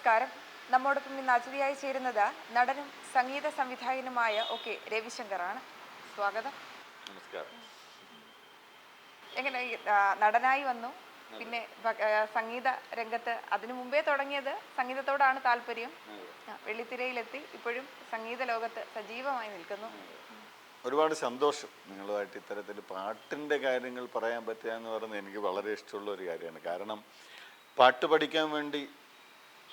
നമസ്കാരം. നമ്മോടൊപ്പം ഇന്ന് അതിഥിയായി ചേരുന്നത് നടനും സംഗീത സംവിധായകനുമായ ഒക്കെ രവിശങ്കറാണ്. സ്വാഗതം. നമസ്കാരം. എങ്ങനെ നടനായി വന്നു. പിന്നെ സംഗീത രംഗത്ത് അതിനു മുമ്പേ തുടങ്ങിയത് സംഗീതത്തോടാണ് താല്പര്യം. വെള്ളിത്തിരയിലെത്തി ഇപ്പോഴും സംഗീത ലോകത്ത് സജീവമായി നിൽക്കുന്നു. ഒരുപാട് സന്തോഷം നിങ്ങളുമായിട്ട് ഇത്തരത്തിൽ പാട്ടിന്റെ കാര്യങ്ങൾ പറയാൻ പറ്റുക എന്ന് പറയുന്നത് എനിക്ക് വളരെ ഇഷ്ടമുള്ള ഒരു കാര്യമാണ്. കാരണം പാട്ട് പഠിക്കാൻ വേണ്ടി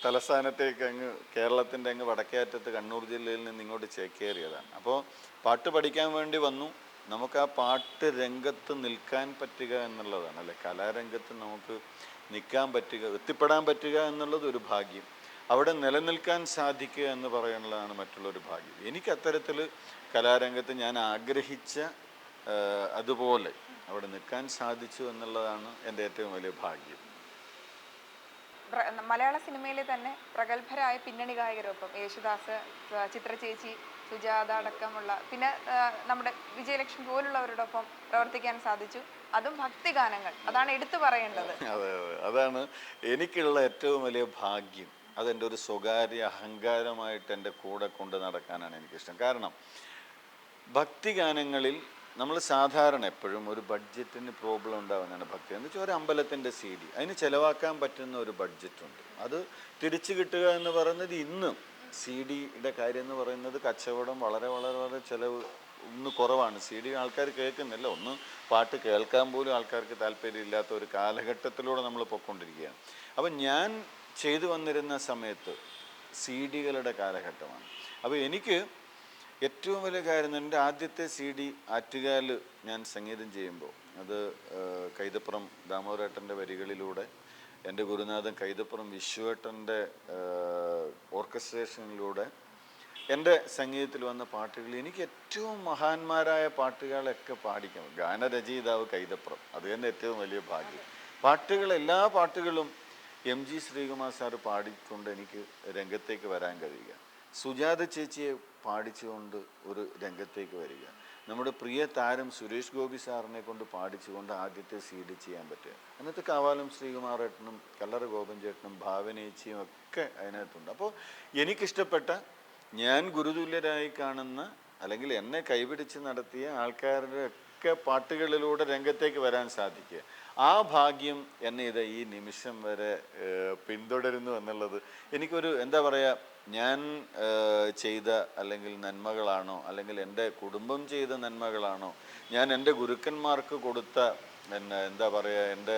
തലസ്ഥാനത്തേക്ക് അങ്ങ് കേരളത്തിന്റെ അങ്ങ് വടക്കേ അറ്റത്ത് കണ്ണൂർ ജില്ലയിൽ നിന്ന് ഇങ്ങോട്ട് ചേക്കേറിയതാണ്. അപ്പോൾ പാട്ട് പഠിക്കാൻ വേണ്ടി വന്നു. നമുക്ക് ആ പാട്ട് രംഗത്ത് നിൽക്കാൻ പറ്റുക എന്നുള്ളതാണ് അല്ലെ? കലാരംഗത്ത് നമുക്ക് നിൽക്കാൻ പറ്റുക എത്തിപ്പെടാൻ പറ്റുക എന്നുള്ളത് ഒരു ഭാഗ്യം. അവിടെ നിലനിൽക്കാൻ സാധിക്കുക എന്ന് പറയുന്നതാണ് മറ്റുള്ളൊരു ഭാഗ്യം. എനിക്ക് അത്തരത്തിൽ കലാരംഗത്ത് ഞാൻ ആഗ്രഹിച്ച അതുപോലെ അവിടെ നിൽക്കാൻ സാധിച്ചു എന്നുള്ളതാണ് എന്റെ ഏറ്റവും വലിയ ഭാഗ്യം. മലയാള സിനിമയിലെ തന്നെ പ്രഗത്ഭരായ പിന്നണി ഗായകരൊപ്പം യേശുദാസ് ചിത്ര ചേച്ചി സുജാത അടക്കമുള്ള പിന്നെ നമ്മുടെ വിജയലക്ഷ്മി പോലുള്ളവരോടൊപ്പം പ്രവർത്തിക്കാൻ സാധിച്ചു. അതും ഭക്തിഗാനങ്ങൾ അതാണ് എടുത്തു പറയേണ്ടത്. അതെ അതാണ് എനിക്കുള്ള ഏറ്റവും വലിയ ഭാഗ്യം. അതെന്റെ ഒരു സ്വകാര്യ അഹങ്കാരമായിട്ട് എന്റെ കൂടെ കൊണ്ട് നടക്കാനാണ് എനിക്കിഷ്ടം. കാരണം ഭക്തിഗാനങ്ങളിൽ നമ്മൾ സാധാരണ എപ്പോഴും ഒരു ബഡ്ജറ്റിന് പ്രോബ്ലം ഉണ്ടാകുന്നതാണ് ഭക്തി. എന്ന് വെച്ചാൽ ഒരു അമ്പലത്തിന്റെ സി ഡി അതിന് ചിലവാക്കാൻ പറ്റുന്ന ഒരു ബഡ്ജറ്റുണ്ട് അത് തിരിച്ചു കിട്ടുക എന്ന് പറയുന്നത് ഇന്നും സി ഡിയുടെ കാര്യം എന്ന് പറയുന്നത് കച്ചവടം വളരെ വളരെ വളരെ ചിലവ് ഒന്ന് കുറവാണ്. സി ഡി ആൾക്കാർ കേൾക്കുന്നില്ല. ഒന്ന് പാട്ട് കേൾക്കാൻ പോലും ആൾക്കാർക്ക് താല്പര്യമില്ലാത്ത ഒരു കാലഘട്ടത്തിലൂടെ നമ്മൾ പൊയ്ക്കൊണ്ടിരിക്കുകയാണ്. അപ്പം ഞാൻ ചെയ്തു വന്നിരുന്ന സമയത്ത് സി ഡികളുടെ കാലഘട്ടമാണ്. അപ്പോൾ എനിക്ക് ഏറ്റവും വലിയ കാര്യം എന്റെ ആദ്യത്തെ സി ഡി ആറ്റുകാൽ ഞാൻ സംഗീതം ചെയ്യുമ്പോൾ അത് കൈതപ്പുറം ദാമോദരേട്ടന്റെ വരികളിലൂടെ എന്റെ ഗുരുനാഥൻ കൈതപ്പുറം വിശ്വേട്ടന്റെ ഓർക്കസ്ട്രേഷനിലൂടെ എന്റെ സംഗീതത്തിൽ വന്ന പാട്ടുകൾ എനിക്ക് ഏറ്റവും മഹാന്മാരായ പാട്ടുകളൊക്കെ പാടിക്കണം ഗാനരചയിതാവ് കൈതപ്പുറം അത് തന്നെ ഏറ്റവും വലിയ ഭാഗ്യം. പാട്ടുകൾ എല്ലാ പാട്ടുകളും എം ജി ശ്രീകുമാർ സാറ് പാടിക്കൊണ്ട് എനിക്ക് രംഗത്തേക്ക് വരാൻ കഴിയുക. സുജാത ചേച്ചിയെ പാടിച്ചുകൊണ്ട് ഒരു രംഗത്തേക്ക് വരിക. നമ്മുടെ പ്രിയ താരം സുരേഷ് ഗോപി സാറിനെ കൊണ്ട് പാടിച്ചുകൊണ്ട് ആദ്യത്തെ സീഡ് ചെയ്യാൻ പറ്റുക. അന്നത്തെ കാവാലം ശ്രീകുമാറേട്ടനും കല്ലറ ഗോപൻ ചേട്ടനും ഭാവനേച്ചിയും ഒക്കെ അതിനകത്തുണ്ട്. അപ്പോൾ എനിക്കിഷ്ടപ്പെട്ട ഞാൻ ഗുരുതുല്യരായി കാണുന്ന അല്ലെങ്കിൽ എന്നെ കൈപിടിച്ച് നടത്തിയ ആൾക്കാരുടെ ഒക്കെ പാട്ടുകളിലൂടെ രംഗത്തേക്ക് വരാൻ സാധിക്കുക. ആ ഭാഗ്യം എന്നെ ഇത് ഈ നിമിഷം വരെ പിന്തുടരുന്നു എന്നുള്ളത് എനിക്കൊരു എന്താ പറയുക ഞാൻ ചെയ്ത അല്ലെങ്കിൽ നന്മകളാണോ അല്ലെങ്കിൽ എന്റെ കുടുംബം ചെയ്ത നന്മകളാണോ ഞാൻ എന്റെ ഗുരുക്കന്മാർക്ക് കൊടുത്ത എന്നെ എന്താ പറയുക എന്റെ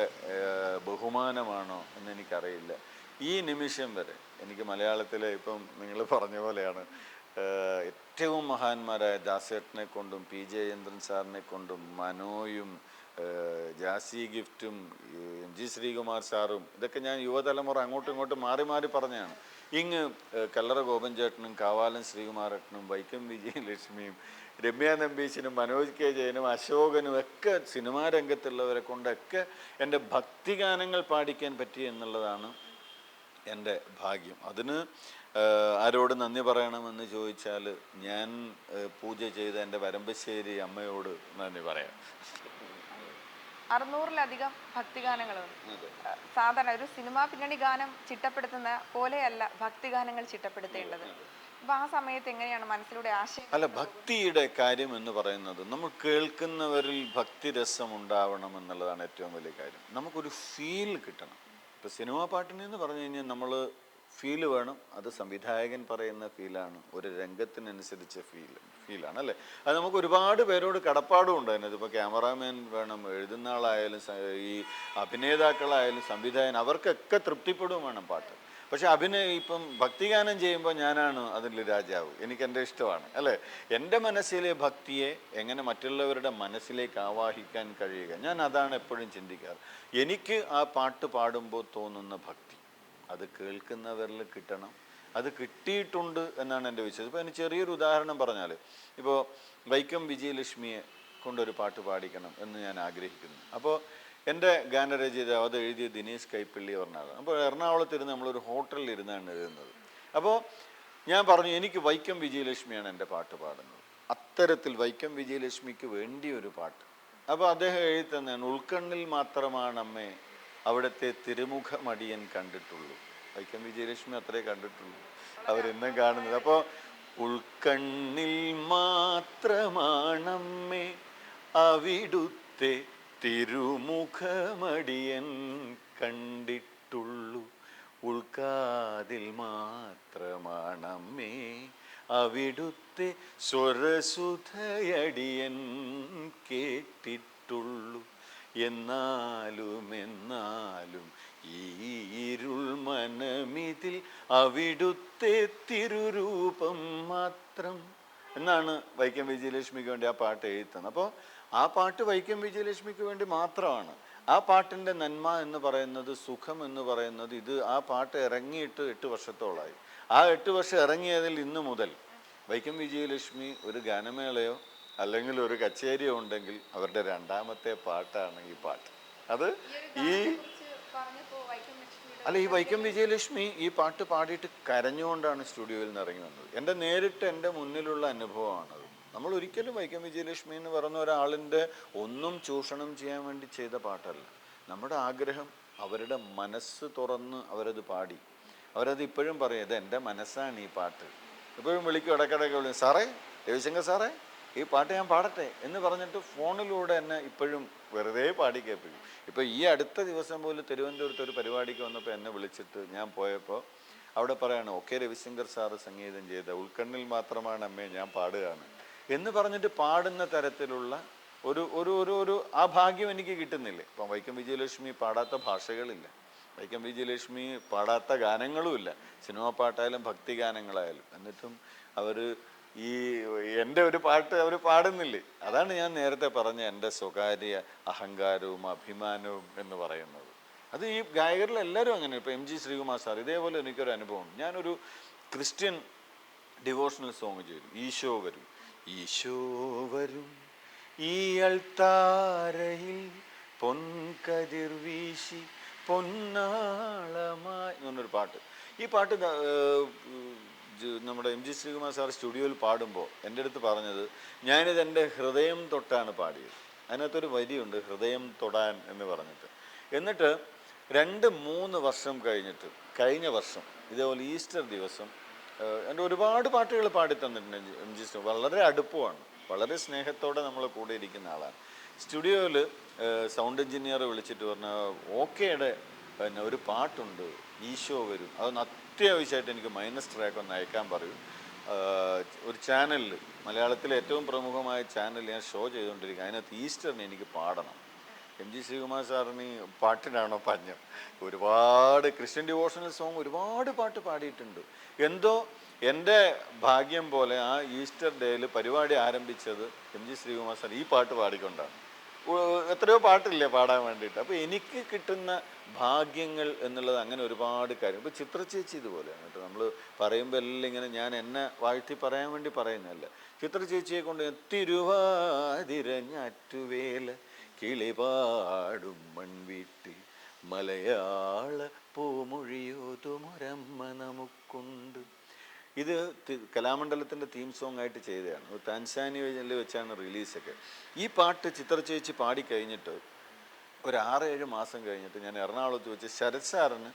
ബഹുമാനമാണോ എന്നെനിക്കറിയില്ല ഈ നിമിഷം വരെ എനിക്ക് മലയാളത്തിലെ ഇപ്പം നിങ്ങൾ പറഞ്ഞ പോലെയാണ് ഏറ്റവും മഹാന്മാരായ ദാസേട്ടനെ കൊണ്ടും പി ജെ ചന്ദ്രൻ സാറിനെ കൊണ്ടും മനോയും ജാസി ഗിഫ്റ്റും എം ജി ശ്രീകുമാർ സാറും ഇതൊക്കെ ഞാൻ യുവതലമുറ അങ്ങോട്ടും ഇങ്ങോട്ടും മാറി മാറി പറഞ്ഞാണ് ഇങ്ങ് കല്ലറ ഗോപൻ ചേട്ടനും കാവാലൻ ശ്രീകുമാരട്ടനും വൈക്കം വിജയലക്ഷ്മിയും രമ്യ നമ്പീശനും മനോജ് കെ ജയനും അശോകനും ഒക്കെ സിനിമാ രംഗത്തുള്ളവരെ കൊണ്ടൊക്കെ എന്റെ ഭക്തിഗാനങ്ങൾ പാടിക്കാൻ പറ്റി എന്നുള്ളതാണ് എന്റെ ഭാഗ്യം. അതിന് ആരോട് നന്ദി പറയണമെന്ന് ചോദിച്ചാൽ ഞാൻ പൂജ ചെയ്ത എന്റെ വരമ്പശ്ശേരി അമ്മയോട് നന്ദി പറയാം. അറുന്നൂറിലധികം ഭക്തിഗാനങ്ങളുണ്ട് സാധാരണ ഒരു സിനിമാ പിന്നണി ഗാനം ചിട്ടപ്പെടുത്തുന്ന പോലെയല്ല ഭക്തിഗാനങ്ങൾ ചിട്ടപ്പെടുത്തേണ്ടത്. അപ്പൊ ആ സമയത്ത് എങ്ങനെയാണ് മനസ്സിലൂടെ ആശയം അല്ല ഭക്തിയുടെ കാര്യം എന്ന് പറയുന്നത് നമ്മൾ കേൾക്കുന്നവരിൽ ഭക്തിരസം ഉണ്ടാവണം എന്നുള്ളതാണ് ഏറ്റവും വലിയ കാര്യം. നമുക്കൊരു ഫീൽ കിട്ടണം. ഇപ്പൊ സിനിമാ പാട്ടിന് എന്ന് പറഞ്ഞു കഴിഞ്ഞാൽ നമ്മൾ ഫീൽ വേണം. അത് സംവിധായകൻ പറയുന്ന ഫീലാണ്. ഒരു രംഗത്തിനനുസരിച്ച ഫീൽ ഫീലാണ് അല്ലേ അത് നമുക്ക് ഒരുപാട് പേരോട് കടപ്പാടും ഉണ്ട് അതിനകത്ത്. ഇപ്പോൾ ക്യാമറാമാൻ വേണം എഴുതുന്ന ആളായാലും ഈ അഭിനേതാക്കളായാലും സംവിധായകൻ അവർക്കൊക്കെ തൃപ്തിപ്പെടും വേണം പാട്ട്. പക്ഷെ അഭിനയ ഇപ്പം ഭക്തിഗാനം ചെയ്യുമ്പോൾ ഞാനാണ് അതിൽ രാജാവ്. എനിക്ക് എന്റെ ഇഷ്ടമാണ് അല്ലേ? എന്റെ മനസ്സിലെ ഭക്തിയെ എങ്ങനെ മറ്റുള്ളവരുടെ മനസ്സിലേക്ക് ആവാഹിക്കാൻ കഴിയുക? ഞാൻ അതാണ് എപ്പോഴും ചിന്തിക്കാറ്. എനിക്ക് ആ പാട്ട് പാടുമ്പോൾ തോന്നുന്ന ഭക്തി അത് കേൾക്കുന്നവരിൽ കിട്ടണം അത് കിട്ടിയിട്ടുണ്ട് എന്നാണ് എന്റെ വിശ്വാസം. ഇപ്പോൾ അതിന് ചെറിയൊരു ഉദാഹരണം പറഞ്ഞാൽ ഇപ്പോൾ വൈക്കം വിജയലക്ഷ്മിയെ കൊണ്ടൊരു പാട്ട് പാടിക്കണം എന്ന് ഞാൻ ആഗ്രഹിക്കുന്നു. അപ്പോൾ എന്റെ ഗാനരചയിതാവ് അത് എഴുതിയ ദിനേശ് കൈപ്പള്ളി പറഞ്ഞാണ്. അപ്പോൾ എറണാകുളത്ത് ഇരുന്ന് നമ്മളൊരു ഹോട്ടലിൽ ഇരുന്നാണ് എഴുതുന്നത്. അപ്പോൾ ഞാൻ പറഞ്ഞു എനിക്ക് വൈക്കം വിജയലക്ഷ്മിയാണ് എന്റെ പാട്ട് പാടുന്നത്. അത്തരത്തിൽ വൈക്കം വിജയലക്ഷ്മിക്ക് വേണ്ടി ഒരു പാട്ട്. അപ്പോൾ അദ്ദേഹം എഴുതി തന്നെയാണ് ഉൾക്കണ്ണിൽ മാത്രമാണ് അമ്മേ അവിടുത്തെ തിരുമുഖമടിയൻ കണ്ടിട്ടുള്ളൂ. വൈക്കം വിജയലക്ഷ്മി അത്രേ കണ്ടിട്ടുള്ളൂ. അവരെന്നും കാണുന്നത്. അപ്പോൾ ഉൾക്കണ്ണിൽ മാത്രമാണമ്മേ അവിടുത്തെ തിരുമുഖമടിയൻ കണ്ടിട്ടുള്ളൂ. ഉൾക്കാതിൽ മാത്രമാണമ്മേ അവിടുത്തെ സ്വരസുധയടിയൻ കേട്ടിട്ടുള്ളൂ. എന്നാലും എന്നാലും ഈ ഇരുൾ മനമിതിൽ അവിടുത്തെ തിരുരൂപം മാത്രം. എന്നാണ് വൈക്കം വിജയലക്ഷ്മിക്ക് വേണ്ടി ആ പാട്ട് എഴുതുന്നത്. അപ്പോൾ ആ പാട്ട് വൈക്കം വിജയലക്ഷ്മിക്ക് വേണ്ടി മാത്രമാണ്. ആ പാട്ടിന്റെ നന്മ എന്ന് പറയുന്നത് സുഖം എന്ന് പറയുന്നത് ഇത് ആ പാട്ട് ഇറങ്ങിയിട്ട് എട്ട് വർഷത്തോളമായി ആ എട്ട് വർഷം ഇറങ്ങിയതിൽ ഇന്ന് മുതൽ വൈക്കം വിജയലക്ഷ്മി ഒരു ഗാനമേളയോ അല്ലെങ്കിൽ ഒരു കച്ചേരിയോ ഉണ്ടെങ്കിൽ അവരുടെ രണ്ടാമത്തെ പാട്ടാണ് ഈ പാട്ട്. അത് ഈ അല്ല ഈ വൈക്കം വിജയലക്ഷ്മി ഈ പാട്ട് പാടിയിട്ട് കരഞ്ഞുകൊണ്ടാണ് സ്റ്റുഡിയോയിൽ നിന്ന് ഇറങ്ങി വന്നത്. എന്റെ നേരിട്ട് എന്റെ മുന്നിലുള്ള അനുഭവമാണത് നമ്മൾ ഒരിക്കലും വൈക്കം വിജയലക്ഷ്മി എന്ന് പറയുന്ന ഒരാളിന്റെ ഒന്നും ചൂഷണം ചെയ്യാൻ വേണ്ടി ചെയ്ത പാട്ടല്ല. നമ്മുടെ ആഗ്രഹം അവരുടെ മനസ്സ് തുറന്ന് അവരത് പാടി. അവരത് ഇപ്പോഴും പറയും ഇത് എന്റെ മനസ്സാണ് ഈ പാട്ട്. ഇപ്പോഴും വിളിക്കും ഇടയ്ക്കിടയ്ക്ക് വിളിക്കും സാറേ രവിശങ്കർ സാറേ ഈ പാട്ട് ഞാൻ പാടട്ടെ? എന്ന് പറഞ്ഞിട്ട് ഫോണിലൂടെ എന്നെ ഇപ്പോഴും വെറുതെ പാടി കേൾപ്പിക്കും. ഇപ്പോൾ ഈ അടുത്ത ദിവസം പോലും തിരുവനന്തപുരത്ത് ഒരു പരിപാടിക്ക് വന്നപ്പോൾ എന്നെ വിളിച്ചിട്ട് ഞാൻ പോയപ്പോൾ അവിടെ പറയാണ് ഒക്കെ രവിശങ്കർ സാറ് സംഗീതം ചെയ്ത ഉൾക്കണ്ണിൽ മാത്രമാണ് അമ്മേ ഞാൻ പാടുകയാണ്. എന്ന് പറഞ്ഞിട്ട് പാടുന്ന തരത്തിലുള്ള ഒരു ഒരു ഒരു ഒരു ആ ഭാഗ്യം എനിക്ക് കിട്ടുന്നില്ലേ. ഇപ്പം വൈക്കം വിജയലക്ഷ്മി പാടാത്ത ഭാഷകളില്ല. വൈക്കം വിജയലക്ഷ്മി പാടാത്ത ഗാനങ്ങളുമില്ല. സിനിമാ പാട്ടായാലും ഭക്തി ഗാനങ്ങളായാലും. എന്നിട്ടും അവർ ഈ എന്റെ ഒരു പാട്ട് അവർ പാടുന്നില്ലേ? അതാണ് ഞാൻ നേരത്തെ പറഞ്ഞ എന്റെ സ്വകാര്യ അഹങ്കാരവും അഭിമാനവും എന്ന് പറയുന്നത്. അത് ഈ ഗായകരിൽ എല്ലാവരും അങ്ങനെ ഇപ്പോൾ എം ജി ശ്രീകുമാർ സാർ ഇതേപോലെ എനിക്കൊരു അനുഭവം ഞാനൊരു ക്രിസ്ത്യൻ ഡിവോഷണൽ സോങ് ചെയ്തു. ഈശോ വരും. ഈശോ വരും. ഈ അൾത്താരയിൽ പൊൻകതിർ വീശി പൊന്നാളമായി എന്നൊരു പാട്ട്. ഈ പാട്ട് നമ്മുടെ എം ജി ശ്രീകുമാർ സാർ സ്റ്റുഡിയോയിൽ പാടുമ്പോൾ എന്റെ അടുത്ത് പറഞ്ഞത് ഞാനിത് എന്റെ ഹൃദയം തൊട്ടാണ് പാടിയത്. അതിനകത്തൊരു വരിയുണ്ട് ഹൃദയം തൊടാൻ എന്ന് പറഞ്ഞിട്ട്. എന്നിട്ട് രണ്ട് മൂന്ന് വർഷം കഴിഞ്ഞിട്ട് കഴിഞ്ഞ വർഷം ഇതേപോലെ ഈസ്റ്റർ ദിവസം എന്റെ ഒരുപാട് പാട്ടുകൾ പാടി തന്നിട്ടുണ്ട് എം ജി- ശ്രീ വളരെ അടുപ്പമാണ്. വളരെ സ്നേഹത്തോടെ നമ്മൾ കൂടെ ഇരിക്കുന്ന ആളാണ്. സ്റ്റുഡിയോയിൽ സൗണ്ട് എഞ്ചിനീയറെ വിളിച്ചിട്ട് പറഞ്ഞ ഓക്കേടെ പിന്നെ ഒരു പാട്ടുണ്ട് ഈശോ വരും. അതൊന്ന് അത്യാവശ്യമായിട്ട് എനിക്ക് മൈനസ് ട്രാക്ക് ഒന്ന് അയക്കാൻ പറയൂ. ഒരു ചാനലിൽ മലയാളത്തിലെ ഏറ്റവും പ്രമുഖമായ ചാനൽ ഞാൻ ഷോ ചെയ്തുകൊണ്ടിരിക്കുക അതിനകത്ത് ഈസ്റ്ററിന് എനിക്ക് പാടണം. എം ജി ശ്രീകുമാർ സാറിന് പാട്ടിനാണോ പഞ്ഞം? ഒരുപാട് ക്രിസ്ത്യൻ ഡിവോഷണൽ സോങ് ഒരുപാട് പാട്ട് പാടിയിട്ടുണ്ട്. എന്തോ എന്റെ ഭാഗ്യം പോലെ ആ ഈസ്റ്റർ ഡേയിൽ പരിപാടി ആരംഭിച്ചത് എം ജി ശ്രീകുമാർ സാർ ഈ പാട്ട് പാടിക്കൊണ്ടാണ്. എത്രയോ പാട്ടില്ലേ പാടാൻ വേണ്ടിയിട്ട്. അപ്പോൾ എനിക്ക് കിട്ടുന്ന ഭാഗ്യങ്ങൾ എന്നുള്ളത് അങ്ങനെ ഒരുപാട് കാര്യം. ഇപ്പോൾ ചിത്രചേച്ചി ഇതുപോലെയാണ് കേട്ടോ. നമ്മൾ പറയുമ്പോൾ എല്ലാം ഇങ്ങനെ ഞാൻ എന്നെ വാഴ്ത്തി പറയാൻ വേണ്ടി പറയുന്നതല്ല. ചിത്രചേച്ചിയെ കൊണ്ട് തിരുവാതിരഞ്ഞാറ്റുവേല കിളിപാടും മൺവീട്ടി മലയാള പൂമൊഴിയോതുമൊരമ്മ നമുക്കുണ്ട്. ഇത് കലാമണ്ഡലത്തിന്റെ തീം സോങ് ആയിട്ട് ചെയ്തതാണ്. താൻസാനിയയിൽ വെച്ചാണ് റിലീസൊക്കെ. ഈ പാട്ട് ചിത്രചേച്ചി പാടിക്കഴിഞ്ഞിട്ട് ഒരു ആറേഴ് മാസം കഴിഞ്ഞിട്ട് ഞാൻ എറണാകുളത്ത് വെച്ച് ശരത് സാറിന്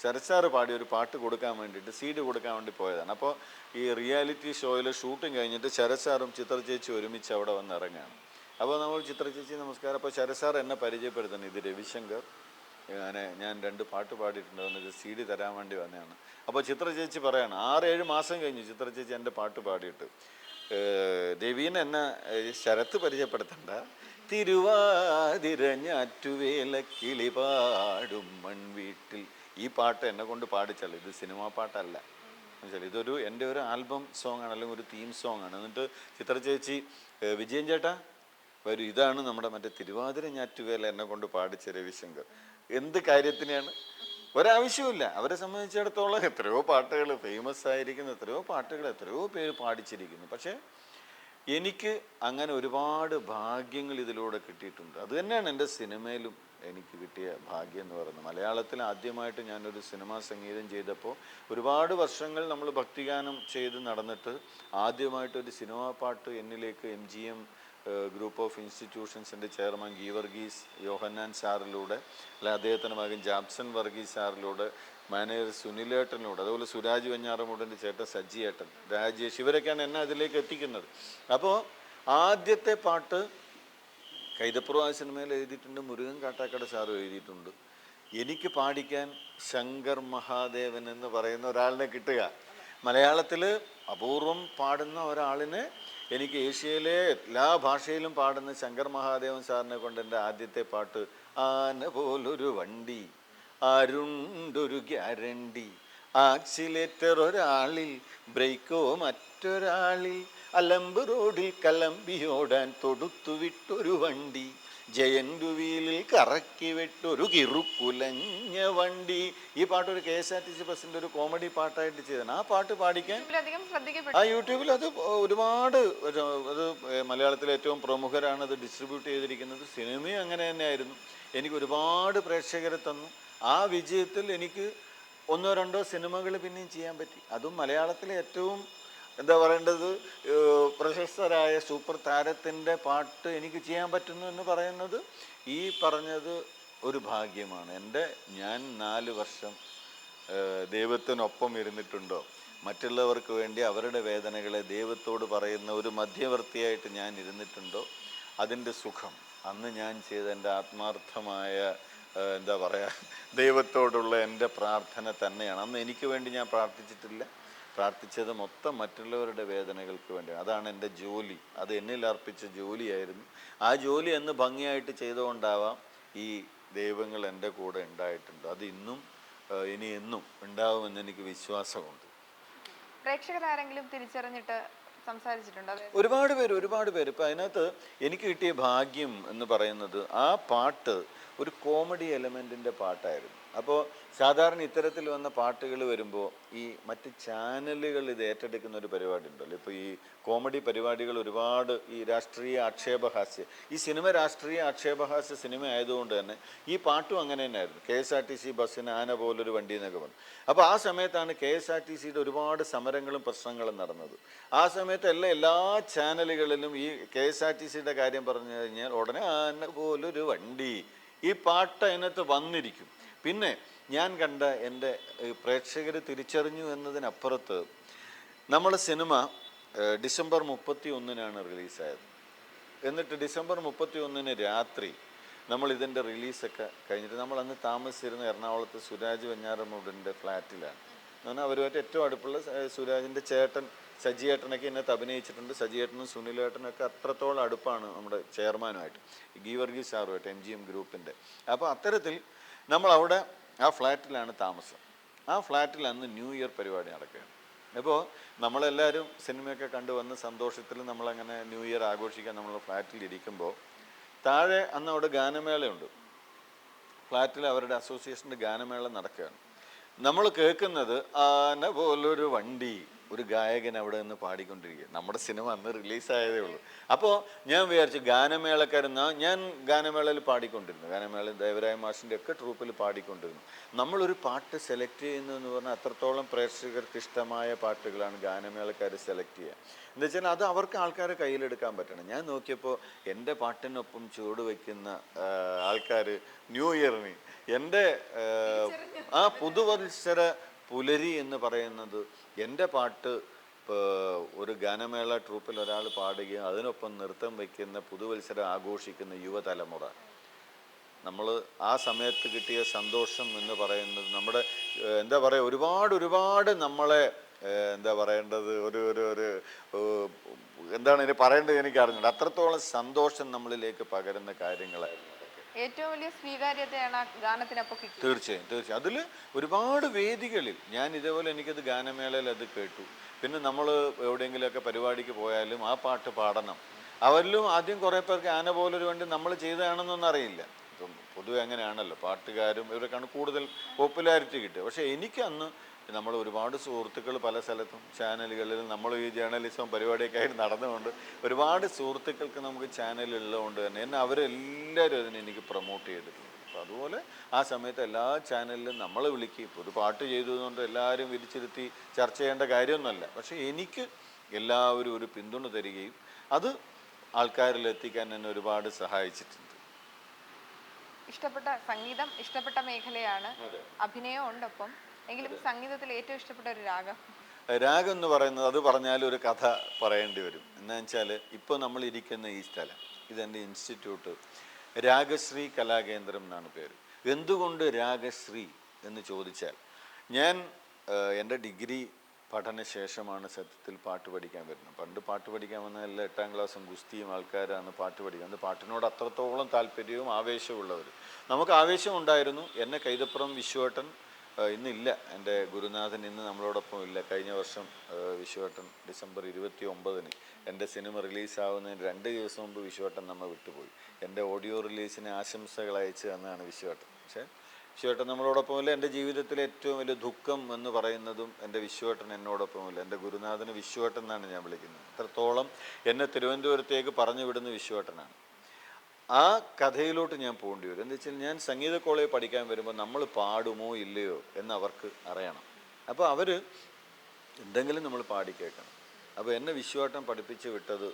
ശരത് സാറ് പാടി ഒരു പാട്ട് കൊടുക്കാൻ വേണ്ടിയിട്ട് സീഡ് കൊടുക്കാൻ വേണ്ടി പോയതാണ്. അപ്പോൾ ഈ റിയാലിറ്റി ഷോയിലെ ഷൂട്ടിംഗ് കഴിഞ്ഞിട്ട് ശരത് സാറും ചിത്ര ചേച്ചി ഒരുമിച്ച് അവിടെ വന്ന് ഇറങ്ങുകയാണ്. അപ്പോൾ നമ്മൾ ചിത്രചേച്ചി നമസ്കാരം. അപ്പോൾ ശരത് സാർ എന്നെ പരിചയപ്പെടുത്തണം ഇത് രവിശങ്കർ. ഞാൻ ഞാൻ രണ്ട് പാട്ട് പാടിയിട്ടുണ്ട് എന്നിട്ട് സി ഡി തരാൻ വേണ്ടി വന്നതാണ്. അപ്പോൾ ചിത്ര ചേച്ചി പറയാണ് ആറേഴ് മാസം കഴിഞ്ഞു ചിത്ര ചേച്ചി എന്റെ പാട്ട് പാടിയിട്ട്. രവീന എന്നെ ശരത്ത് പരിചയപ്പെടുത്തണ്ട. തിരുവാതിര ഞാറ്റുവേല കിളിപാടും മൺവീട്ടിൽ. ഈ പാട്ട് എന്നെ കൊണ്ട് പാടിച്ചാൽ ഇത് സിനിമാ പാട്ടല്ല. എന്നുവെച്ചാൽ ഇതൊരു എന്റെ ഒരു ആൽബം സോങ് ആണ് അല്ലെങ്കിൽ ഒരു തീം സോങ് ആണ്. എന്നിട്ട് ചിത്ര ചേച്ചി വിജയൻ ചേട്ടാ വരും ഇതാണ് നമ്മുടെ മറ്റേ തിരുവാതിര ഞാറ്റുവേല എന്നെ കൊണ്ട് പാടിച്ച രവിശങ്കർ. എന്ത് കാര്യത്തിനാണ് ഒരാവശ്യവുമില്ല. അവരെ സംബന്ധിച്ചിടത്തോളം എത്രയോ പാട്ടുകൾ ഫേമസ് ആയിരിക്കുന്ന എത്രയോ പാട്ടുകൾ എത്രയോ പേര് പാടിച്ചിരിക്കുന്നു. പക്ഷേ എനിക്ക് അങ്ങനെ ഒരുപാട് ഭാഗ്യങ്ങൾ ഇതിലൂടെ കിട്ടിയിട്ടുണ്ട്. അത് തന്നെയാണ് എന്റെ സിനിമയിലും എനിക്ക് കിട്ടിയ ഭാഗ്യം എന്ന് പറയുന്നത്. മലയാളത്തിൽ ആദ്യമായിട്ട് ഞാനൊരു സിനിമാ സംഗീതം ചെയ്തപ്പോൾ ഒരുപാട് വർഷങ്ങൾ നമ്മൾ ഭക്തിഗാനം ചെയ്ത് നടന്നിട്ട് ആദ്യമായിട്ടൊരു സിനിമാ പാട്ട് എന്നിലേക്ക് M G M group of ഇൻസ്റ്റിറ്റ്യൂഷൻസിന്റെ chairman Geevarghese Yohannan സാറിലൂടെ അല്ലെ അദ്ദേഹത്തിന്റെ മകൻ ജാബ്സൺ വർഗീസ് സാറിലൂടെ മാനേജർ സുനിലേട്ടനിലൂടെ അതുപോലെ സുരാജ് വെഞ്ഞാറമൂടിന്റെ ചേട്ടൻ സജ്ജി ഏട്ടൻ രാജേഷ് ഇവരൊക്കെയാണ് എന്നെ അതിലേക്ക് എത്തിക്കുന്നത്. അപ്പോൾ ആദ്യത്തെ പാട്ട് കൈതപ്രവാ സിനിമയിൽ എഴുതിയിട്ടുണ്ട് മുരുകൻ കാട്ടാക്കട സാറും എഴുതിയിട്ടുണ്ട്. എനിക്ക് പാടിക്കാൻ ശങ്കർ മഹാദേവൻ എന്ന് പറയുന്ന ഒരാളിനെ കിട്ടുക. മലയാളത്തിൽ അപൂർവം പാടുന്ന ഒരാളിനെ എനിക്ക് ഏഷ്യയിലെ എല്ലാ ഭാഷയിലും പാടുന്ന ശങ്കർ മഹാദേവൻ സാറിനെ കൊണ്ട് എന്റെ ആദ്യത്തെ പാട്ട് ആന പോലൊരു വണ്ടി അരുണ്ടൊരു ഗ്യാരണ്ടി ആക്സിലേറ്റർ ഒരാളിൽ ബ്രേക്കോ മറ്റൊരാളിൽ അലമ്പ് റോഡിൽ കലമ്പിയോടാൻ തൊടുത്തു വിട്ടൊരു വണ്ടി ജയന്റു വീലിൽ കറക്കി വിട്ടൊരു കിറുക്കുലഞ്ഞ വണ്ടി. ഈ പാട്ട് ഒരു K S R T C ബസ്സിന്റെ ഒരു കോമഡി പാട്ടായിട്ട് ചെയ്തതാണ്. ആ പാട്ട് പാടിക്കാൻ ആ യൂട്യൂബിൽ അത് ഒരുപാട് ഒരു അത് മലയാളത്തിലെ ഏറ്റവും പ്രമുഖരാണ് അത് ഡിസ്ട്രിബ്യൂട്ട് ചെയ്തിരിക്കുന്നത്. സിനിമയും അങ്ങനെ തന്നെയായിരുന്നു. എനിക്ക് ഒരുപാട് പ്രേക്ഷകരെ തന്നു. ആ വിജയത്തിൽ എനിക്ക് ഒന്നോ രണ്ടോ സിനിമകൾ പിന്നെയും ചെയ്യാൻ പറ്റി. അതും മലയാളത്തിലെ ഏറ്റവും എന്താ പറയേണ്ടത്? പ്രശസ്തരായ സൂപ്പർ താരത്തിന്റെ പാട്ട് എനിക്ക് ചെയ്യാൻ പറ്റുന്നു എന്ന് പറയുന്നത് ഈ പറഞ്ഞത് ഒരു ഭാഗ്യമാണ്. എന്റെ ഞാൻ നാല് വർഷം ദൈവത്തിനൊപ്പം ഇരുന്നിട്ടുണ്ടോ? മറ്റുള്ളവർക്ക് വേണ്ടി അവരുടെ വേദനകളെ ദൈവത്തോട് പറയുന്ന ഒരു മധ്യവർത്തിയായിട്ട് ഞാൻ ഇരുന്നിട്ടുണ്ടോ? അതിന്റെ സുഖം. അന്ന് ഞാൻ ചെയ്ത എന്റെ ആത്മാർത്ഥമായ എന്താ പറയുക ദൈവത്തോടുള്ള എന്റെ പ്രാർത്ഥന തന്നെയാണ്. അന്ന് എനിക്ക് വേണ്ടി ഞാൻ പ്രാർത്ഥിച്ചിട്ടില്ല. പ്രാർത്ഥിച്ചത് മൊത്തം മറ്റുള്ളവരുടെ വേദനകൾക്ക് വേണ്ടിയാണ്. അതാണ് എന്റെ ജോലി. അത് എന്നിൽ അർപ്പിച്ച ജോലിയായിരുന്നു. ആ ജോലി എന്ന് ഭംഗിയായിട്ട് ചെയ്തുകൊണ്ടാവാം ഈ ദൈവങ്ങൾ എന്റെ കൂടെ ഉണ്ടായിട്ടുണ്ട്. അത് ഇന്നും ഇനി എന്നും ഉണ്ടാവുമെന്ന് എനിക്ക് വിശ്വാസമുണ്ട്. പ്രേക്ഷകരാരെങ്കിലും തിരിച്ചറിഞ്ഞിട്ട് സംസാരിച്ചിട്ടുണ്ടോ? ഒരുപാട് പേര് ഒരുപാട് പേര്. ഇപ്പം അതിനകത്ത് എനിക്ക് കിട്ടിയ ഭാഗ്യം എന്ന് പറയുന്നത് ആ പാട്ട് ഒരു കോമഡി എലമെന്റിന്റെ പാട്ടായിരുന്നു. അപ്പോൾ സാധാരണ ഇത്തരത്തിൽ വന്ന പാട്ടുകൾ വരുമ്പോൾ ഈ മറ്റ് ചാനലുകൾ ഇത് ഏറ്റെടുക്കുന്ന ഒരു പരിപാടി ഉണ്ടല്ലോ ഇപ്പോൾ ഈ കോമഡി പരിപാടികൾ ഒരുപാട് ഈ രാഷ്ട്രീയ ആക്ഷേപഹാസ്യ ഈ സിനിമ രാഷ്ട്രീയ ആക്ഷേപഹാസ്യ സിനിമ ആയതുകൊണ്ട് തന്നെ ഈ പാട്ടും അങ്ങനെ തന്നെയായിരുന്നു. K S R T C ബസ്സിന് ആന പോലൊരു വണ്ടി എന്നൊക്കെ പറഞ്ഞു. അപ്പോൾ ആ സമയത്താണ് കെ എസ് ആർ ടി സിയുടെ ഒരുപാട് സമരങ്ങളും പ്രശ്നങ്ങളും നടന്നത്. ആ സമയത്ത് എല്ലാ എല്ലാ ചാനലുകളിലും ഈ കെ എസ് ആർ ടി സിയുടെ കാര്യം പറഞ്ഞു കഴിഞ്ഞാൽ ഉടനെ ആന പോലൊരു വണ്ടി ഈ പാട്ട് അതിനകത്ത് വന്നിരിക്കും. പിന്നെ ഞാൻ കണ്ട എന്റെ പ്രേക്ഷകർ തിരിച്ചറിഞ്ഞു എന്നതിനപ്പുറത്ത് നമ്മൾ സിനിമ ഡിസംബർ മുപ്പത്തി ഒന്നിനാണ് റിലീസായത്. എന്നിട്ട് ഡിസംബർ മുപ്പത്തി ഒന്നിന് രാത്രി നമ്മൾ ഇതിന്റെ റിലീസൊക്കെ കഴിഞ്ഞിട്ട് നമ്മൾ അന്ന് താമസിച്ചിരുന്ന എറണാകുളത്ത് സുരാജ് വെഞ്ഞാറമൂടിന്റെ ഫ്ലാറ്റിലാണ്. എന്ന് പറഞ്ഞാൽ അവരുമായിട്ട് ഏറ്റവും അടുപ്പുള്ള സുരാജിന്റെ ചേട്ടൻ സജിയേട്ടനൊക്കെ ഇന്നത്തെ അഭിനയിച്ചിട്ടുണ്ട്. സജിയേട്ടനും സുനിലേട്ടനൊക്കെ അത്രത്തോളം അടുപ്പാണ് നമ്മുടെ ചെയർമാനുമായിട്ട് ഗീവർഗി സാറുമായിട്ട് എം ജി എം ഗ്രൂപ്പിന്റെ. അപ്പോൾ അത്തരത്തിൽ നമ്മൾ അവിടെ ആ ഫ്ലാറ്റിലാണ് താമസം. ആ ഫ്ലാറ്റിൽ അന്ന് ന്യൂ ഇയർ പരിപാടി നടക്കുകയാണ്. അപ്പോൾ നമ്മളെല്ലാവരും സിനിമയൊക്കെ കണ്ടു വന്ന് സന്തോഷത്തിൽ നമ്മളങ്ങനെ ന്യൂ ഇയർ ആഘോഷിക്കാൻ നമ്മൾ ഫ്ലാറ്റിൽ ഇരിക്കുമ്പോൾ താഴെ അന്ന് അവിടെ ഗാനമേളയുണ്ട്. ഫ്ലാറ്റിൽ അവരുടെ അസോസിയേഷന്റെ ഗാനമേള നടക്കുകയാണ്. നമ്മൾ കേൾക്കുന്നത് ആന പോലൊരു വണ്ടി. ഒരു ഗായകൻ അവിടെ നിന്ന് പാടിക്കൊണ്ടിരിക്കുക. നമ്മുടെ സിനിമ അന്ന് റിലീസായതേ ഉള്ളൂ. അപ്പോൾ ഞാൻ വിചാരിച്ചു ഗാനമേളക്കാരെന്ന ഞാൻ ഗാനമേളയിൽ പാടിക്കൊണ്ടിരുന്നു. ഗാനമേള ദേവരായ മാഷിന്റെ ഒക്കെ ട്രൂപ്പിൽ പാടിക്കൊണ്ടിരുന്നു. നമ്മളൊരു പാട്ട് സെലക്ട് ചെയ്യുന്നു എന്ന് പറഞ്ഞാൽ അത്രത്തോളം പ്രേക്ഷകർക്ക് ഇഷ്ടമായ പാട്ടുകളാണ് ഗാനമേളക്കാർ സെലക്ട് ചെയ്യുക. എന്ന് വെച്ചാൽ അത് അവർക്ക് ആൾക്കാരെ കയ്യിലെടുക്കാൻ പറ്റണം. ഞാൻ നോക്കിയപ്പോൾ എന്റെ പാട്ടിനൊപ്പം ചുവട് വയ്ക്കുന്ന ആൾക്കാർ ന്യൂ ഇയറിന് എന്റെ ആ പുതുവത്സര പുലരി എന്ന് പറയുന്നത് എന്റെ പാട്ട് ഒരു ഗാനമേള ട്രൂപ്പിൽ ഒരാൾ പാടുകയും അതിനൊപ്പം നൃത്തം വയ്ക്കുന്ന പുതുവത്സരം ആഘോഷിക്കുന്ന യുവതലമുറ. നമ്മൾ ആ സമയത്ത് കിട്ടിയ സന്തോഷം എന്ന് പറയുന്നത് നമ്മുടെ എന്താ പറയുക ഒരുപാട് ഒരുപാട് നമ്മളെ എന്താ പറയേണ്ടത് ഒരു ഒരു ഒരു എന്താണ് ഇനി പറയേണ്ടത് എനിക്ക് അറിഞ്ഞില്ല അത്രത്തോളം സന്തോഷം നമ്മളിലേക്ക് പകരുന്ന കാര്യങ്ങളായിരുന്നു. ഏറ്റവും വലിയ സ്വീകാര്യതയാണ് ഗാനത്തിനപ്പോൾ തീർച്ചയായും തീർച്ചയായും. അതിൽ ഒരുപാട് വേദികളിൽ ഞാൻ ഇതേപോലെ എനിക്കത് ഗാനമേളയിൽ അത് കേട്ടു. പിന്നെ നമ്മൾ എവിടെയെങ്കിലുമൊക്കെ പരിപാടിക്ക് പോയാലും ആ പാട്ട് പാടണം. അവരിലും ആദ്യം കുറേ പേർക്ക് ആന പോലൊരു വേണ്ടി നമ്മൾ ചെയ്തതാണെന്നൊന്നും അറിയില്ല. പൊതുവെ അങ്ങനെയാണല്ലോ. പാട്ടുകാരും ഇവരൊക്കെയാണ് കൂടുതൽ പോപ്പുലാരിറ്റി കിട്ടുക പക്ഷേ എനിക്കന്ന് നമ്മൾ ഒരുപാട് സുഹൃത്തുക്കൾ പല സ്ഥലത്തും ചാനലുകളിൽ നമ്മൾ ഈ ജേർണലിസം പരിപാടിയൊക്കെ ആയിട്ട് നടന്നുകൊണ്ട് ഒരുപാട് സുഹൃത്തുക്കൾക്ക് നമുക്ക് ചാനലുള്ളതുകൊണ്ട് തന്നെ എന്നെ അവരെല്ലാവരും അതിനെ എനിക്ക് പ്രൊമോട്ട് ചെയ്തിട്ടുണ്ട്. അപ്പോൾ അതുപോലെ ആ സമയത്ത് എല്ലാ ചാനലിലും നമ്മൾ വിളിക്കും ഇപ്പോൾ ഒരു പാട്ട് ചെയ്തതുകൊണ്ട് എല്ലാവരും വിരിച്ചിരുത്തി ചർച്ച ചെയ്യേണ്ട കാര്യമൊന്നുമല്ല. പക്ഷേ എനിക്ക് എല്ലാവരും ഒരു പിന്തുണ തരികയും അത് ആൾക്കാരിൽ എത്തിക്കാൻ എന്നെ ഒരുപാട് സഹായിച്ചിട്ടുണ്ട്. ഇഷ്ടപ്പെട്ട സംഗീതം ഇഷ്ടപ്പെട്ട മേഖലയാണ്. അഭിനയം ഉണ്ടൊപ്പം എങ്കിലും സംഗീതത്തിൽ ഏറ്റവും ഇഷ്ടപ്പെട്ട ഒരു രാഗം? രാഗം എന്ന് പറയുന്നത് അത് പറഞ്ഞാൽ ഒരു കഥ പറയേണ്ടി വരും. എന്താ വെച്ചാൽ ഇപ്പോൾ നമ്മൾ ഇരിക്കുന്ന ഈ സ്ഥലം ഇതെന്റെ ഇൻസ്റ്റിറ്റ്യൂട്ട് രാഗശ്രീ കലാകേന്ദ്രം എന്നാണ് പേര്. എന്തുകൊണ്ട് രാഗശ്രീ എന്ന് ചോദിച്ചാൽ ഞാൻ എന്റെ ഡിഗ്രി പഠനശേഷമാണ് സത്യത്തിൽ പാട്ട് പഠിക്കാൻ വരുന്നത്. പണ്ട് പാട്ട് പഠിക്കാൻ വന്ന എല്ലാ എട്ടാം ക്ലാസ്സും ഗുസ്തിയും ആൾക്കാരാണ് പാട്ട് പഠിക്കുക. അത് പാട്ടിനോട് അത്രത്തോളം താല്പര്യവും ആവേശവും ഉള്ളവർ നമുക്ക് ആവേശം ഉണ്ടായിരുന്നു. എന്നെ കൈതപ്പുറം വിശ്വേട്ടൻ ഇന്നില്ല. എന്റെ ഗുരുനാഥൻ ഇന്ന് നമ്മളോടൊപ്പം ഇല്ല. കഴിഞ്ഞ വർഷം വിശ്വേട്ടൻ ഡിസംബർ ഇരുപത്തി ഒമ്പതിന് എന്റെ സിനിമ റിലീസാവുന്നതിന് രണ്ട് ദിവസം മുമ്പ് വിശ്വേട്ടൻ നമ്മെ വിട്ടുപോയി. എന്റെ ഓഡിയോ റിലീസിന് ആശംസകൾ അയച്ചു തന്നാണ് വിശ്വേട്ടൻ. പക്ഷേ വിശ്വേട്ടൻ നമ്മളോടൊപ്പം ഇല്ല എന്റെ ജീവിതത്തിലെ ഏറ്റവും വലിയ ദുഃഖം എന്ന് പറയുന്നതും എന്റെ വിശ്വേട്ടൻ എന്നോടൊപ്പമില്ല. എന്റെ ഗുരുനാഥന് വിശ്വേട്ടൻ എന്നാണ് ഞാൻ വിളിക്കുന്നത്. അത്രത്തോളം എന്നെ തിരുവനന്തപുരത്തേക്ക് പറഞ്ഞു വിടുന്ന വിശ്വേട്ടനാണ്. ആ കഥയിലോട്ട് ഞാൻ പോകേണ്ടി വരും. എന്താ വെച്ചാൽ ഞാൻ സംഗീത കോളേജ് പഠിക്കാൻ വരുമ്പോൾ നമ്മൾ പാടുമോ ഇല്ലയോ എന്ന് അവർക്ക് അറിയണം. അപ്പോൾ അവർ എന്തെങ്കിലും നമ്മൾ പാടി അപ്പോൾ എന്നെ വിശ്വാട്ടം പഠിപ്പിച്ച് വിട്ടത്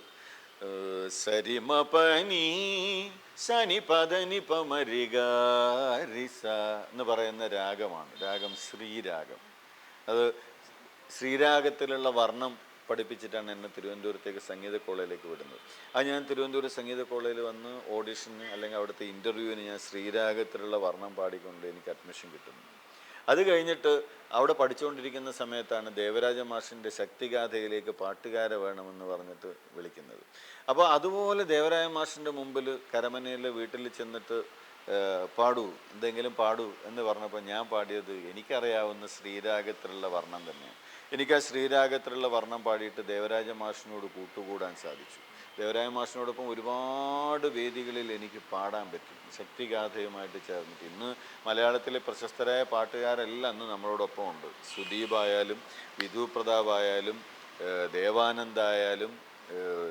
പനി സനി പദനി പമരികാരിസ എന്ന് പറയുന്ന രാഗമാണ്. രാഗം ശ്രീരാഗം. അത് ശ്രീരാഗത്തിലുള്ള വർണം പഠിപ്പിച്ചിട്ടാണ് എന്നെ തിരുവനന്തപുരത്തേക്ക് സംഗീത കോളേജിലേക്ക് വിടുന്നത്. അത് ഞാൻ തിരുവനന്തപുരം സംഗീത കോളേജിൽ വന്ന് ഓഡിഷന് അല്ലെങ്കിൽ അവിടുത്തെ ഇന്റർവ്യൂവിന് ഞാൻ ശ്രീരാഗത്തിലുള്ള വർണം പാടിക്കൊണ്ട് എനിക്ക് അഡ്മിഷൻ കിട്ടുന്നു. അത് കഴിഞ്ഞിട്ട് അവിടെ പഠിച്ചുകൊണ്ടിരിക്കുന്ന സമയത്താണ് ദേവരാജ മാഷിന്റെ ശക്തിഗാഥയിലേക്ക് പാട്ടുകാരെ വേണമെന്ന് പറഞ്ഞിട്ട് വിളിക്കുന്നത്. അപ്പോൾ അതുപോലെ ദേവരാജ മാഷിന്റെ മുമ്പിൽ കരമനയിലെ വീട്ടിൽ ചെന്നിട്ട് പാടൂ എന്തെങ്കിലും പാടൂ എന്ന് പറഞ്ഞപ്പോൾ ഞാൻ പാടിയത് എനിക്കറിയാവുന്ന ശ്രീരാഗത്തിലുള്ള വർണം തന്നെയാണ്. എനിക്ക് ആ ശ്രീരാഗത്തിലുള്ള വർണം പാടിയിട്ട് ദേവരാജ മാഷിനോട് കൂട്ടുകൂടാൻ സാധിച്ചു. ദേവരായ മാഷിനോടൊപ്പം ഒരുപാട് വേദികളിൽ എനിക്ക് പാടാൻ പറ്റും. ശക്തിഗാഥയുമായിട്ട് ചേർന്നിട്ട്. ഇന്ന് മലയാളത്തിലെ പ്രശസ്തരായ പാട്ടുകാരെല്ലാം അന്ന് നമ്മളോടൊപ്പം ഉണ്ട്. സുദീപ് ആയാലും വിധു ദേവാനന്ദ് ആയാലും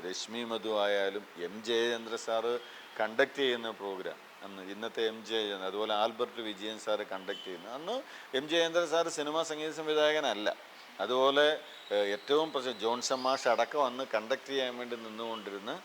രശ്മി മധു ആയാലും എം ജയചന്ദ്ര സാറ് കണ്ടക്ട് ചെയ്യുന്ന പ്രോഗ്രാം അന്ന് ഇന്നത്തെ എം ജയചന്ദ്രൻ അതുപോലെ ആൽബർട്ട് വിജയൻ സാറ് കണ്ടക്ട് ചെയ്യുന്ന. അന്ന് എം ജയചന്ദ്രൻ സാറ് സിനിമാ സംഗീത സംവിധായകനല്ല. അതുപോലെ ഏറ്റവും പ്രശ്നം ജോൺസൺ മാഷ് അടക്കം വന്ന് കണ്ടക്ട് ചെയ്യാൻ വേണ്ടി നിന്നുകൊണ്ടിരുന്ന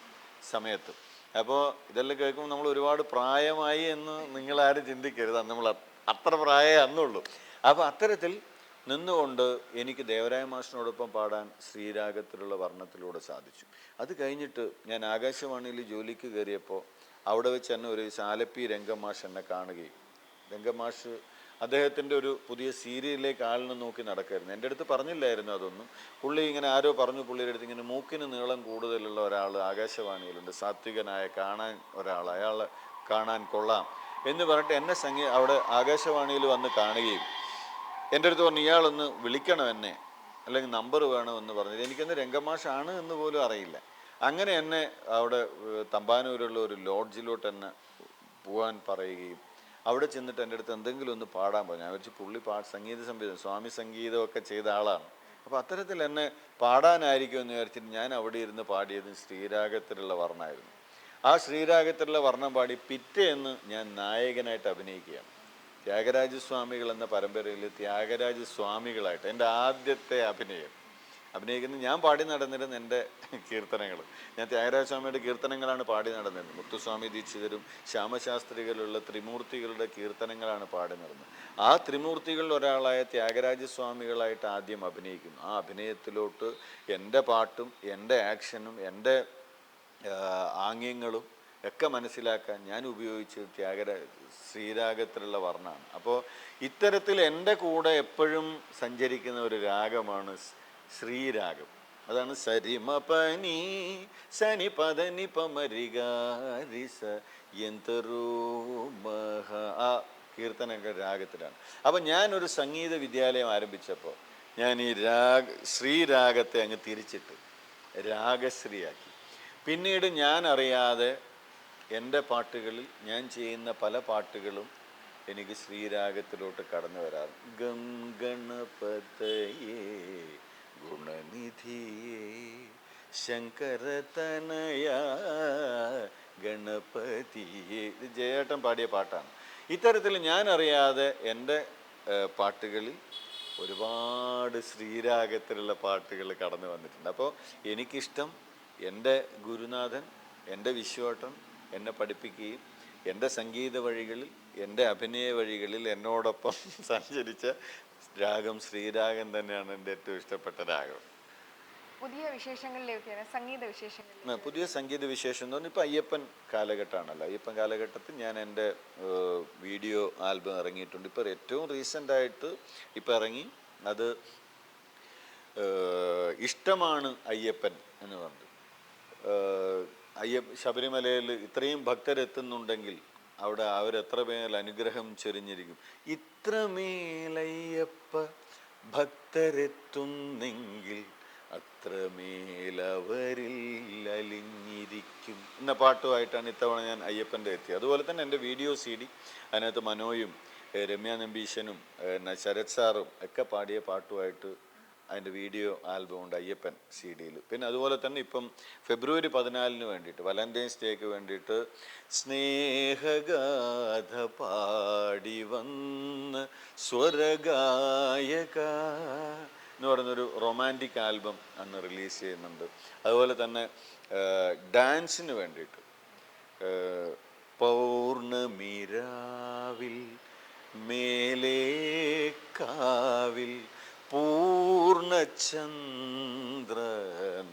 സമയത്ത്. അപ്പോൾ ഇതെല്ലാം കേൾക്കുമ്പോൾ നമ്മൾ ഒരുപാട് പ്രായമായി എന്ന് നിങ്ങളാരും ചിന്തിക്കരുത്. നമ്മൾ അത്ര പ്രായമേ അന്നുള്ളൂ. അപ്പോൾ അത്തരത്തിൽ നിന്നുകൊണ്ട് എനിക്ക് ദേവരായ മാഷിനോടൊപ്പം പാടാൻ ശ്രീരാഗത്തിലുള്ള വർണത്തിലൂടെ സാധിച്ചു. അത് കഴിഞ്ഞിട്ട് ഞാൻ ആകാശവാണിയിൽ ജോലിക്ക് കയറിയപ്പോൾ അവിടെ വെച്ച് തന്നെ ഒരു ആലപ്പി രംഗമാഷ് എന്നെ കാണുകയും രംഗമാഷ് അദ്ദേഹത്തിന്റെ ഒരു പുതിയ സീരിയലിലേക്ക് ആളിനെ നോക്കി നടക്കായിരുന്നു. എന്റെ അടുത്ത് പറഞ്ഞില്ലായിരുന്നു അതൊന്നും. പുള്ളി ഇങ്ങനെ ആരോ പറഞ്ഞു പുള്ളിയുടെ അടുത്ത് ഇങ്ങനെ മൂക്കിന് നീളം കൂടുതലുള്ള ഒരാൾ ആകാശവാണിയിലുണ്ട്. സാത്വികനായ കാണാൻ ഒരാൾ അയാൾ കാണാൻ കൊള്ളാം എന്ന് പറഞ്ഞിട്ട് എന്നെ സംഗീ അവിടെ ആകാശവാണിയിൽ വന്ന് കാണുകയും എന്റെ അടുത്ത് പറഞ്ഞു ഇയാളൊന്ന് വിളിക്കണം എന്നെ. അല്ലെങ്കിൽ നമ്പർ വേണമെന്ന് പറഞ്ഞത് എനിക്കൊന്ന് രംഗമാഷാണ് എന്ന് പോലും അറിയില്ല. അങ്ങനെ എന്നെ അവിടെ തമ്പാനൂരുള്ള ഒരു ലോഡ്ജിലോട്ട് എന്നെ പോകാൻ പറയുകയും അവിടെ ചെന്നിട്ട് എന്റെ അടുത്ത് എന്തെങ്കിലും ഒന്ന് പാടാൻ പറഞ്ഞു. ഞാൻ വെച്ച് പുള്ളി പാ സംഗീത സംവിധാനം സ്വാമി സംഗീതമൊക്കെ ചെയ്ത ആളാണ്. അപ്പോൾ അത്തരത്തിൽ എന്നെ പാടാനായിരിക്കും എന്ന് വിചാരിച്ചിട്ട് ഞാൻ അവിടെ ഇരുന്ന് പാടിയത് ശ്രീരാഗത്തിലുള്ള വർണമായിരുന്നു ആ ശ്രീരാഗത്തിലുള്ള വർണം പാടി പിറ്റേന്ന് ഞാൻ നായകനായിട്ട് അഭിനയിക്കുകയാണ്. ത്യാഗരാജസ്വാമികൾ എന്ന പരമ്പരയിൽ ത്യാഗരാജസ്വാമികളായിട്ട് എന്റെ ആദ്യത്തെ അഭിനയം. അഭിനയിക്കുന്നത് ഞാൻ പാടി നടന്നിരുന്ന എന്റെ കീർത്തനങ്ങൾ. ഞാൻ ത്യാഗരാജസ്വാമിയുടെ കീർത്തനങ്ങളാണ് പാടി നടന്നിരുന്നത്. മുത്തുസ്വാമി ദീക്ഷിതരും ശ്യാമശാസ്ത്രികളുള്ള ത്രിമൂർത്തികളുടെ കീർത്തനങ്ങളാണ് പാടി നടന്നത്. ആ ത്രിമൂർത്തികളിൽ ഒരാളായ ത്യാഗരാജസ്വാമികളായിട്ട് ആദ്യം അഭിനയിക്കുന്നു. ആ അഭിനയത്തിലോട്ട് എന്റെ പാട്ടും എന്റെ ആക്ഷനും എന്റെ ആംഗ്യങ്ങളും ഒക്കെ മനസ്സിലാക്കാൻ ഞാൻ ഉപയോഗിച്ച് ത്യാഗര ശ്രീരാഗത്തിലുള്ള വർണമാണ്. അപ്പോൾ ഇത്തരത്തിൽ എന്റെ കൂടെ എപ്പോഴും സഞ്ചരിക്കുന്ന ഒരു രാഗമാണ് ശ്രീരാഗം. അതാണ് സരിമ പനി സനി പദനി പമരികാരിസ എന്തരോ മഹ. ആ കീർത്തനൊക്കെ രാഗത്തിലാണ്. അപ്പം ഞാനൊരു സംഗീത വിദ്യാലയം ആരംഭിച്ചപ്പോൾ ഞാൻ ഈ രാഗ ശ്രീരാഗത്തെ അങ്ങ് തിരിച്ചിട്ട് രാഗശ്രീയാക്കി. പിന്നീട് ഞാൻ അറിയാതെ എന്റെ പാട്ടുകളിൽ ഞാൻ ചെയ്യുന്ന പല പാട്ടുകളും എനിക്ക് ശ്രീരാഗത്തിലോട്ട് കടന്നു വരാറ് ഗം ഗണപതയേ ഗുണനിധിയേ ശങ്കരതനയ ഗണപതിയേ. ഇത് ജയേട്ടൻ പാടിയ പാട്ടാണ്. ഇത്തരത്തിൽ ഞാനറിയാതെ എന്റെ പാട്ടുകളിൽ ഒരുപാട് ശ്രീരാഗത്തിലുള്ള പാട്ടുകൾ കടന്നു വന്നിട്ടുണ്ട്. അപ്പോൾ എനിക്കിഷ്ടം എന്റെ ഗുരുനാഥൻ എന്റെ വിശ്വോട്ടൻ എന്നെ പഠിപ്പിക്കുകയും എന്റെ സംഗീത വഴികളിൽ എന്റെ അഭിനയ വഴികളിൽ എന്നോടൊപ്പം സഞ്ചരിച്ച രാഗം ശ്രീരാഗം തന്നെയാണ് എന്റെ ഏറ്റവും ഇഷ്ടപ്പെട്ട രാഗം. പുതിയ വിശേഷങ്ങളിലേക്കാണ് സംഗീത വിശേഷങ്ങൾ പുതിയ സംഗീത വിശേഷം എന്ന് പറഞ്ഞാൽ ഇപ്പം അയ്യപ്പൻ കാലഘട്ടമാണല്ലോ. അയ്യപ്പൻ കാലഘട്ടത്തിൽ ഞാൻ എന്റെ വീഡിയോ ആൽബം ഇറങ്ങിയിട്ടുണ്ട്. ഇപ്പോൾ ഏറ്റവും റീസെന്റ് ആയിട്ട് ഇപ്പം ഇറങ്ങി. അത് ഇഷ്ടമാണ് അയ്യപ്പൻ എന്ന് പറഞ്ഞു അയ്യപ്പ ശബരിമലയിൽ ഇത്രയും ഭക്തരെത്തുന്നുണ്ടെങ്കിൽ അവിടെ അവരെത്രമേൽ അനുഗ്രഹം ചൊരിഞ്ഞിരിക്കും. ഇത്രമേലയ്യപ്പ ഭക്തരെത്തുന്നെങ്കിൽ അത്രമേലവരിൽ അലിഞ്ഞിരിക്കും. എന്ന പാട്ടുമായിട്ടാണ് ഇത്തവണ ഞാൻ അയ്യപ്പന്റെ എത്തിയത്. അതുപോലെ തന്നെ എന്റെ വീഡിയോ സി ഡി അതിനകത്ത് മനോയും രമ്യാ നമ്പീശനും ശരത് സാറും ഒക്കെ പാടിയ പാട്ടുമായിട്ട് അതിന്റെ വീഡിയോ ആൽബം ഉണ്ട് അയ്യപ്പൻ സി ഡിയിൽ. പിന്നെ അതുപോലെ തന്നെ ഇപ്പം ഫെബ്രുവരി പതിനാലിന് വേണ്ടിയിട്ട് വാലന്റൈൻസ് ഡേക്ക് വേണ്ടിയിട്ട് സ്നേഹഗാഥ പാടി വന്ന് സ്വരഗായക എന്ന് പറയുന്നൊരു റൊമാന്റിക് ആൽബം അന്ന് റിലീസ് ചെയ്യുന്നുണ്ട്. അതുപോലെ തന്നെ ഡാൻസിന് വേണ്ടിയിട്ട് പൗർണമിരാവിൽ മേലേ കാവിൽ പൂർണചന്ദ്ര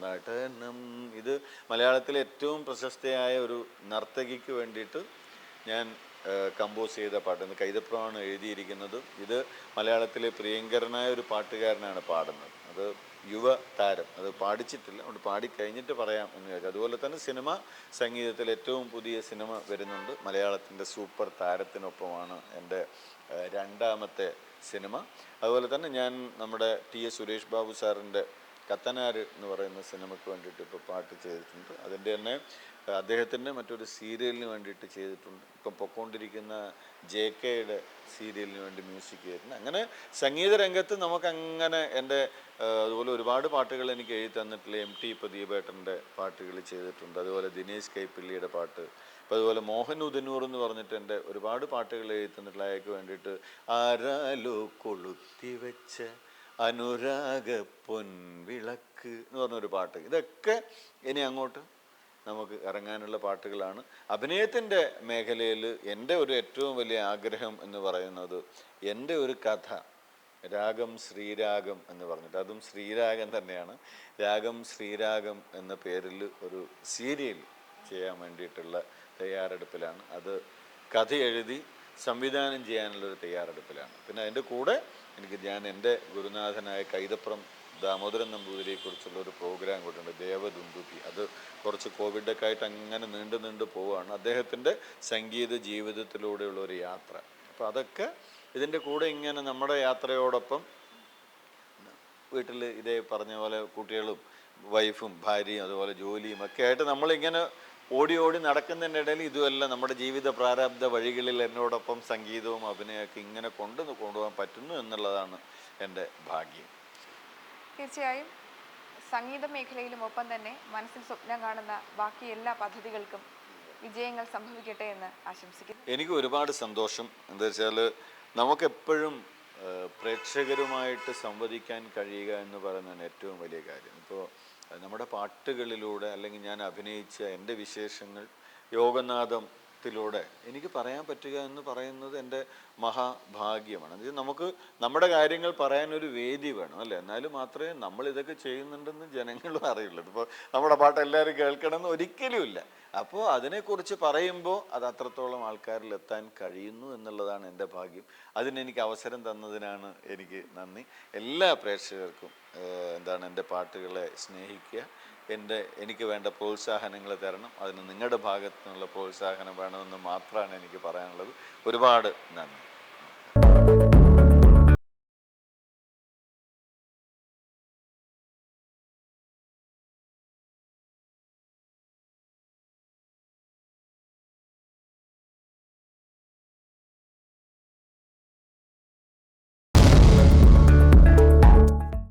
നടനം ഇത് മലയാളത്തിലെ ഏറ്റവും പ്രശസ്തയായ ഒരു നർത്തകിക്ക് വേണ്ടിയിട്ട് ഞാൻ കമ്പോസ് ചെയ്ത പാട്ടാണ് കൈതപ്രമാണ് എഴുതിയിരിക്കുന്നത്. ഇത് മലയാളത്തിലെ പ്രിയങ്കരനായ ഒരു പാട്ടുകാരനാണ് പാടുന്നത്. അത് യുവ താരം അത് പാടിച്ചിട്ടില്ല. അതുകൊണ്ട് പാടിക്കഴിഞ്ഞിട്ട് പറയാം എന്ന് വിചാരിച്ചു. അതുപോലെ തന്നെ സിനിമ സംഗീതത്തിൽ ഏറ്റവും പുതിയ സിനിമ വരുന്നുണ്ട്. മലയാളത്തിന്റെ സൂപ്പർ താരത്തിനൊപ്പമാണ് എന്റെ രണ്ടാമത്തെ സിനിമ. അതുപോലെ തന്നെ ഞാൻ നമ്മുടെ ടി എസ് സുരേഷ് ബാബു സാറിന്റെ കത്തനാർ എന്ന് പറയുന്ന സിനിമയ്ക്ക് വേണ്ടിയിട്ട് ഇപ്പോൾ പാട്ട് ചെയ്തിട്ടുണ്ട്. അതിന്റെ തന്നെ അദ്ദേഹത്തിന്റെ മറ്റൊരു സീരിയലിന് വേണ്ടിയിട്ട് ചെയ്തിട്ടുണ്ട്. ഇപ്പം പൊക്കോണ്ടിരിക്കുന്ന ജെ കെയുടെ സീരിയലിന് വേണ്ടി മ്യൂസിക് ചെയ്തിട്ടുണ്ട് അങ്ങനെ സംഗീത രംഗത്ത് നമുക്കങ്ങനെ എന്റെ അതുപോലെ ഒരുപാട് പാട്ടുകൾ എനിക്ക് എഴുതി തന്നിട്ടുള്ള എം ടി ഇപ്പോൾ ദീപേട്ടന്റെ പാട്ടുകൾ ചെയ്തിട്ടുണ്ട്. അതുപോലെ ദിനേശ് കൈപ്പിള്ളിയുടെ പാട്ട്. ഇപ്പം അതുപോലെ മോഹൻ ഉദന്നൂർ എന്ന് പറഞ്ഞിട്ട് എന്റെ ഒരുപാട് പാട്ടുകൾ എഴുതി തന്നിട്ടുള്ള അയാൾക്ക് വേണ്ടിയിട്ട് ആരാലോ കൊളുത്തി വെച്ച അനുരാഗ പൊൻവിളക്ക് എന്ന് പറഞ്ഞൊരു പാട്ട്. ഇതൊക്കെ ഇനി അങ്ങോട്ട് നമുക്ക് ഇറങ്ങാനുള്ള പാട്ടുകളാണ്. അഭിനയത്തിന്റെ മേഖലയിൽ എന്റെ ഒരു ഏറ്റവും വലിയ ആഗ്രഹം എന്ന് പറയുന്നത് എന്റെ ഒരു കഥ രാഗം ശ്രീരാഗം എന്ന് പറഞ്ഞിട്ട്. അതും ശ്രീരാഗം തന്നെയാണ്. രാഗം ശ്രീരാഗം എന്ന പേരിൽ ഒരു സീരിയൽ ചെയ്യാൻ വേണ്ടിയിട്ടുള്ള തയ്യാറെടുപ്പിലാണ്. അത് കഥ എഴുതി സംവിധാനം ചെയ്യാനുള്ള ഒരു തയ്യാറെടുപ്പിലാണ്. പിന്നെ അതിന്റെ കൂടെ എനിക്ക് ഞാൻ എന്റെ ഗുരുനാഥനായ കൈതപ്രം ദാമോദരൻ നമ്പൂതിരിയെ കുറിച്ചുള്ള ഒരു പ്രോഗ്രാം കൂട്ടുണ്ട് ദേവദുന്ദുഭി അത് കുറച്ച് കോവിഡൊക്കെ ആയിട്ട് അങ്ങനെ നീണ്ടു നീണ്ടു പോവുകയാണ് അദ്ദേഹത്തിന്റെ സംഗീത ജീവിതത്തിലൂടെയുള്ള ഒരു യാത്ര. അപ്പോൾ അതൊക്കെ ഇതിന്റെ കൂടെ ഇങ്ങനെ നമ്മുടെ യാത്രയോടൊപ്പം വീട്ടിൽ ഇതേ പറഞ്ഞ പോലെ കുട്ടികളും വൈഫും ഭാര്യയും അതുപോലെ ജോലിയും ഒക്കെ ആയിട്ട് നമ്മളിങ്ങനെ ഓടി ഓടി നടക്കുന്നതിന്റെ ഇടയിൽ ഇതുമല്ല നമ്മുടെ ജീവിത പ്രാരാബ്ധ വഴികളിൽ എന്നോടൊപ്പം സംഗീതവും അഭിനയമൊക്കെ ഇങ്ങനെ കൊണ്ടു കൊണ്ടുപോകാൻ പറ്റുന്നു എന്നുള്ളതാണ് എന്റെ ഭാഗ്യം. തീർച്ചയായും സംഗീത മേഖലയിലും ഒപ്പം തന്നെ മനസ്സിൽ സ്വപ്നം കാണുന്ന ബാക്കി എല്ലാ പദ്ധതികൾക്കും വിജയങ്ങൾ സംഭവിക്കട്ടെ എന്ന് ആശംസിക്കുന്നു. എനിക്ക് ഒരുപാട് സന്തോഷം. എന്താ വെച്ചാൽ നമുക്കെപ്പോഴും പ്രേക്ഷകരുമായിട്ട് സംവദിക്കാൻ കഴിയുക എന്ന് പറയുന്നതാണ് ഏറ്റവും വലിയ കാര്യം. ഇപ്പോൾ നമ്മുടെ പാട്ടുകളിലൂടെ അല്ലെങ്കിൽ ഞാൻ അഭിനയിച്ച എന്റെ വിശേഷങ്ങൾ യോഗനാഥത്തിലൂടെ എനിക്ക് പറയാൻ പറ്റുക എന്ന് പറയുന്നത് എന്റെ മഹാഭാഗ്യമാണ്. അത് നമുക്ക് നമ്മുടെ കാര്യങ്ങൾ പറയാനൊരു വേദി വേണം അല്ലേ? എന്നാലും മാത്രമേ നമ്മൾ ഇതൊക്കെ ചെയ്യുന്നുണ്ടെന്ന് ജനങ്ങളും അറിയുള്ളൂ. ഇപ്പോൾ നമ്മുടെ പാട്ട് എല്ലാവരും കേൾക്കണമെന്ന് ഒരിക്കലുമില്ല അപ്പോൾ അതിനെക്കുറിച്ച് പറയുമ്പോൾ അത് അത്രത്തോളം ആൾക്കാരിൽ എത്താൻ കഴിയുന്നു എന്നുള്ളതാണ് എന്റെ ഭാഗ്യം. അതിനെനിക്ക് അവസരം തന്നതിനാണ് എനിക്ക് നന്ദി. എല്ലാ പ്രേക്ഷകർക്കും എന്താണ് എന്റെ പാട്ടുകളെ സ്നേഹിക്കുക. എന്റെ എനിക്ക് വേണ്ട പ്രോത്സാഹനങ്ങൾ തരണം. അതിന് നിങ്ങളുടെ ഭാഗത്തു നിന്നുള്ള പ്രോത്സാഹനം വേണമെന്ന് മാത്രമാണ് എനിക്ക് പറയാനുള്ളത്. ഒരുപാട് നന്ദി.